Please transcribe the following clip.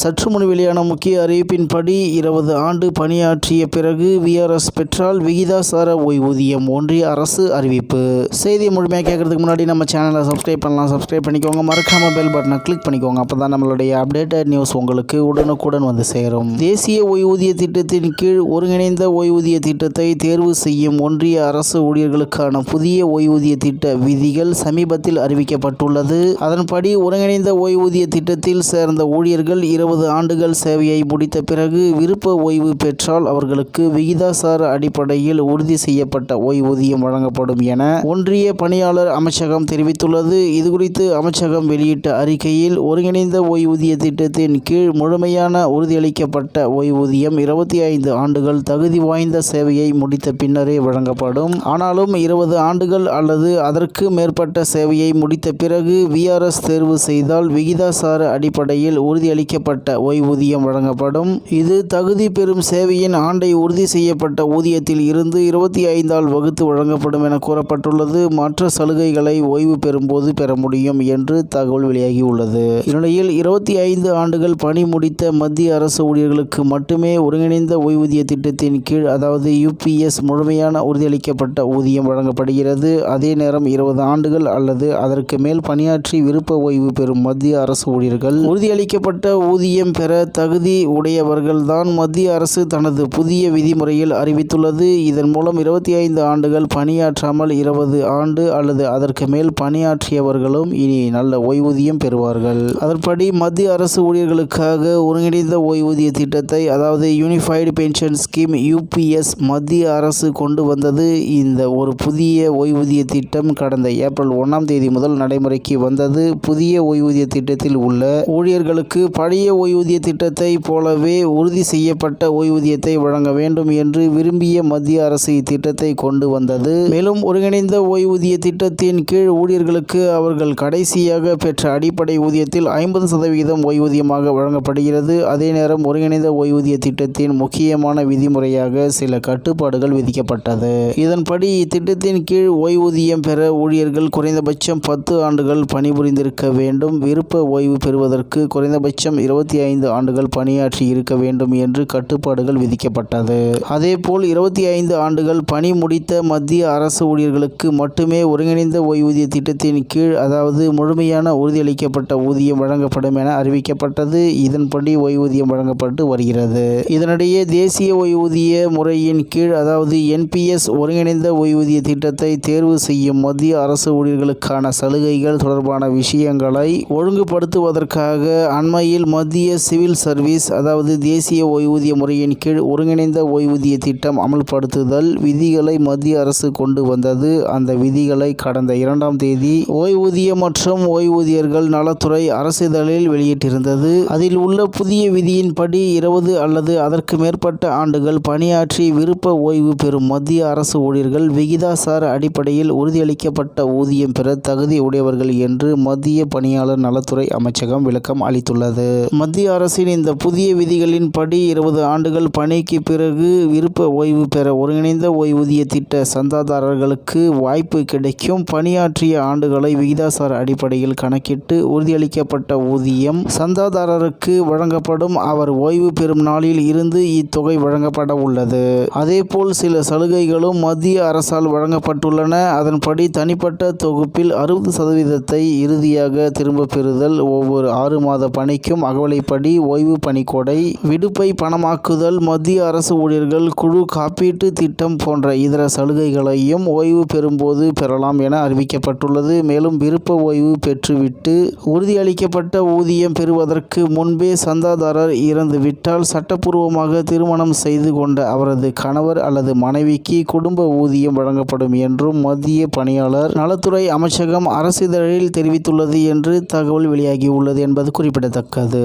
சற்று முன் வெளியான முக்கிய அறிவிப்பின்படி இருபது ஆண்டு பணியாற்றிய பிறகு விஆர்எஸ் பெற்றால் விகிதாசார ஓய்வூதியம் ஒன்றிய அரசு அறிவிப்பு. செய்தியை முழுமையாக கேட்கறதுக்கு முன்னாடி நம்ம சேனலை சப்ஸ்கிரைப் பண்ணலாம். சப்ஸ்கிரைப் பண்ணிக்கோங்க. மறக்காம பெல் பட்டனை கிளிக் பண்ணிக்கோங்க. அப்போ தான் நம்மளுடைய அப்டேட்டட் நியூஸ் உங்களுக்கு உடனுக்குடன் வந்து சேரும். தேசிய ஓய்வூதிய திட்டத்தின் கீழ் ஒருங்கிணைந்த ஓய்வூதிய திட்டத்தை தேர்வு செய்யும் ஒன்றிய அரசு ஊழியர்களுக்கான புதிய ஓய்வூதிய திட்ட விதிகள் சமீபத்தில் அறிவிக்கப்பட்டுள்ளது. அதன்படி ஒருங்கிணைந்த ஓய்வூதிய திட்டத்தில் சேர்ந்த ஊழியர்கள் இருபது ஆண்டுகள் சேவையை முடித்த பிறகு விருப்ப ஓய்வு பெற்றால் அவர்களுக்கு விகிதாசார அடிப்படையில் உறுதி செய்யப்பட்ட ஓய்வூதியம் வழங்கப்படும் என ஒன்றிய பணியாளர் அமைச்சகம் தெரிவித்துள்ளது. இதுகுறித்து அமைச்சகம் வெளியிட்ட அறிக்கையில் ஒருங்கிணைந்த ஓய்வூதிய திட்டத்தின் கீழ் முழுமையான உறுதியளிக்கப்பட்ட ஓய்வூதியம் இருபத்தி ஐந்து ஆண்டுகள் தகுதி வாய்ந்த சேவையை முடித்த பின்னரே வழங்கப்படும். ஆனாலும் இருபது ஆண்டுகள் அல்லது அதற்கு மேற்பட்ட சேவையை முடித்த பிறகு விஆர்எஸ் தேர்வு செய்தால் விகிதாசார அடிப்படையில் உறுதியளிக்கப்பட்ட ஓய்வூதியம் வழங்கப்படும். இது தகுதி பெறும் சேவையின் ஆண்டை உறுதி செய்யப்பட்ட ஊதியத்தில் இருந்து இருபத்தி ஐந்தால் வகுத்து வழங்கப்படும் என கூறப்பட்டுள்ளது. மற்ற சலுகைகளை ஓய்வு பெறும்போது பெற முடியும் என்று தகவல் வெளியாகியுள்ளது. இந்நிலையில் இருபத்தி ஐந்து ஆண்டுகள் பணி முடித்த மத்திய அரசு ஊழியர்களுக்கு மட்டுமே ஒருங்கிணைந்த ஓய்வூதிய திட்டத்தின் கீழ் அதாவது யுபிஎஸ் முழுமையான உறுதியளிக்கப்பட்ட ஊதியம் வழங்கப்படுகிறது. அதே நேரம் இருபது ஆண்டுகள் அல்லது அதற்கு மேல் பணியாற்றி விருப்ப ஓய்வு பெறும் மத்திய அரசு ஊழியர்கள் உறுதியளிக்கப்பட்ட ஊதியம் பெற தகுதி உடையவர்கள்தான் மத்திய அரசு தனது புதிய விதிமுறையில் அறிவித்துள்ளது. இதன் மூலம் இருபத்தி ஐந்து ஆண்டுகள் பணியாற்றாமல் இருபது ஆண்டு அல்லது அதற்கு மேல் பணியாற்றியவர்களும் இனி நல்ல ஓய்வூதியம் பெறுவார்கள். அதன்படி மத்திய அரசு ஊழியர்களுக்காக ஒருங்கிணைந்த ஓய்வூதிய திட்டத்தை அதாவது யூனிஃபைடு பென்ஷன் ஸ்கீம் யூபிஎஸ் மத்திய அரசு கொண்டு வந்தது. இந்த ஒரு புதிய ஓய்வூதிய திட்டம் கடந்த ஏப்ரல் ஒன்றாம் தேதி முதல் நடைமுறைக்கு வந்தது. புதிய ஓய்வூதிய திட்டத்தில் உள்ள ஊழியர்களுக்கு பழைய ஓய்வூதிய திட்டத்தை போலவே உறுதி செய்யப்பட்ட ஓய்வூதியத்தை வழங்க வேண்டும் என்று விரும்பிய மத்திய அரசு இத்திட்டத்தை கொண்டு வந்தது. மேலும் ஒருங்கிணைந்த ஓய்வூதிய திட்டத்தின் கீழ் ஊழியர்களுக்கு அவர்கள் கடைசியாக பெற்ற அடிப்படை ஊதியத்தில் ஐம்பது சதவிகிதம் ஓய்வூதியமாக வழங்கப்படுகிறது. அதே நேரம் ஒருங்கிணைந்த ஓய்வூதிய திட்டத்தின் முக்கியமான விதிமுறையாக சில கட்டுப்பாடுகள் விதிக்கப்பட்டது. இதன்படி இத்திட்டத்தின் கீழ் ஓய்வூதியம் பெற ஊழியர்கள் குறைந்தபட்சம் பத்து ஆண்டுகள் பணிபுரிந்திருக்க வேண்டும். விருப்ப ஓய்வு பெறுவதற்கு குறைந்தபட்சம் இருபத்தி ஐந்து ஆண்டுகள் பணியாற்றி இருக்க வேண்டும் என்று கட்டுப்பாடுகள் விதிக்கப்பட்டது. அதேபோல் இருபத்தி ஐந்து ஆண்டுகள் பணி முடித்த மத்திய அரசு ஊழியர்களுக்கு மட்டுமே ஒருங்கிணைந்த ஓய்வூதிய திட்டத்தின் கீழ் அதாவது முழுமையான உறுதியளிக்கப்பட்ட ஊதியம் வழங்கப்படும் என அறிவிக்கப்பட்டது. இதன்படி ஓய்வூதியம் வழங்கப்பட்டு வருகிறது. இதனிடையே தேசிய ஓய்வூதிய முறையின் கீழ் அதாவது என்பிஎஸ் ஒருங்கிணைந்த ஓய்வூதிய திட்டத்தை தேர்வு செய்யும் மத்திய அரசு ஊழியர்களுக்கான சலுகைகள் தொடர்பான விஷயங்களை ஒழுங்குபடுத்துவதற்காக அண்மையில் மத்திய மத்திய சிவில் சர்வீஸ் அதாவது தேசிய ஓய்வூதிய முறையின் கீழ் ஒருங்கிணைந்த ஓய்வூதிய திட்டம் அமல்படுத்துதல் விதிகளை மத்திய அரசு கொண்டு வந்தது. அந்த விதிகளை கடந்த இரண்டாம் தேதி ஓய்வூதிய மற்றும் ஓய்வூதியர்கள் நலத்துறை அரசிதழில் வெளியிட்டிருந்தது. அதில் உள்ள புதிய விதியின்படி இருபது அல்லது அதற்கு மேற்பட்ட ஆண்டுகள் பணியாற்றி விருப்ப ஓய்வு பெறும் மத்திய அரசு ஊழியர்கள் விகிதாசார அடிப்படையில் உறுதியளிக்கப்பட்ட ஊதியம் பெற தகுதி உடையவர்கள் என்று மத்திய பணியாளர் நலத்துறை அமைச்சகம் விளக்கம் அளித்துள்ளது. மத்திய அரசின் இந்த புதிய விதிகளின்படி இருபது ஆண்டுகள் பணிக்கு பிறகு விருப்ப ஓய்வு பெற ஒருங்கிணைந்த ஓய்வூதிய திட்ட சந்தாதாரர்களுக்கு வாய்ப்பு கிடைக்கும். பணியாற்றிய ஆண்டுகளை விகிதாசார அடிப்படையில் கணக்கிட்டு உறுதியளிக்கப்பட்ட ஊதியம் சந்தாதாரருக்கு வழங்கப்படும். அவர் ஓய்வு பெறும் நாளில் இருந்து இத்தொகை வழங்கப்பட உள்ளது. அதேபோல் சில சலுகைகளும் மத்திய அரசால் வழங்கப்பட்டுள்ளன. அதன்படி தனிப்பட்ட தொகுப்பில் அறுபது சதவீதத்தை இறுதியாக திரும்ப பெறுதல் ஒவ்வொரு ஆறு மாத பணிக்கும் அகவலைப்படி ஓய்வு பணிக்கொடை விடுப்பை பணமாக்குதல் மத்திய அரசு ஊழியர்கள் குழு காப்பீட்டு திட்டம் போன்ற இதர சலுகைகளையும் ஓய்வு பெறும்போது பெறலாம் என அறிவிக்கப்பட்டுள்ளது. மேலும் விருப்ப ஓய்வு பெற்றுவிட்டு உறுதியளிக்கப்பட்ட ஊதியம் பெறுவதற்கு முன்பே சந்தாதாரர் இறந்துவிட்டால் சட்டப்பூர்வமாக திருமணம் செய்து கொண்ட அவரது கணவர் அல்லது மனைவிக்கு குடும்ப ஊதியம் வழங்கப்படும் என்றும் மத்திய பணியாளர் நலத்துறை அமைச்சகம் அரசிதழில் தெரிவித்துள்ளது என்று தகவல் வெளியாகியுள்ளது என்பது குறிப்பிடத்தக்கது.